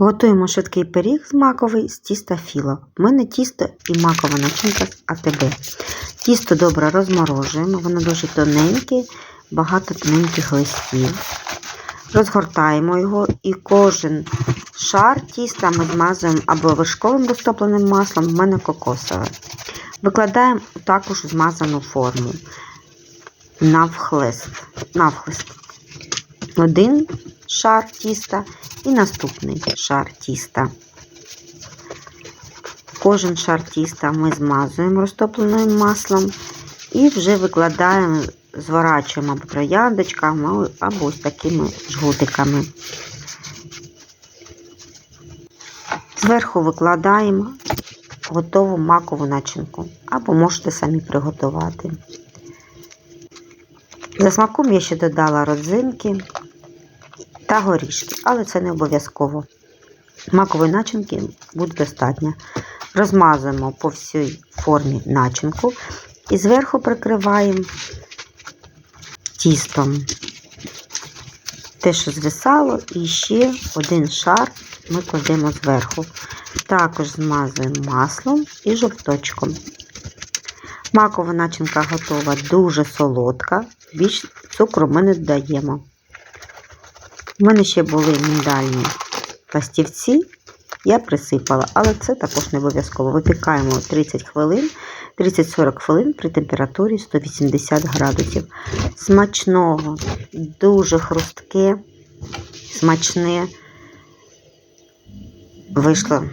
Готуємо швидкий пиріг з маковий з тіста філо. У мене тісто і макова начинка з АТБ. Тісто добре розморожуємо, воно дуже тоненьке, багато тоненьких листів. Розгортаємо його і кожен шар тіста ми змазуємо або вершковим розтопленим маслом, в мене кокосове. Викладаємо також змазану форму навхлист. навхлист. Один шар тіста і наступний шар тіста. Кожен шар тіста ми змазуємо розтопленим маслом і вже викладаємо, зворачуємо або трояндочками, або ось такими жгутиками. Зверху викладаємо готову макову начинку, або можете самі приготувати. За смаком я ще додала родзинки та горішки, але це не обов'язково. Макової начинки буде достатньо. Розмазуємо по всій формі начинку і зверху прикриваємо тістом. Те, що звисало, і ще один шар ми кладемо зверху. Також змазуємо маслом і жовточком. Макова начинка готова дуже солодка, більш цукру ми не додаємо. У мене ще були міндальні пластівці, я присипала, але це також не обов'язково. Випікаємо 30 хвилин, 30-40 хвилин при температурі 180 градусів. Смачного, дуже хрустке, смачне. Вийшло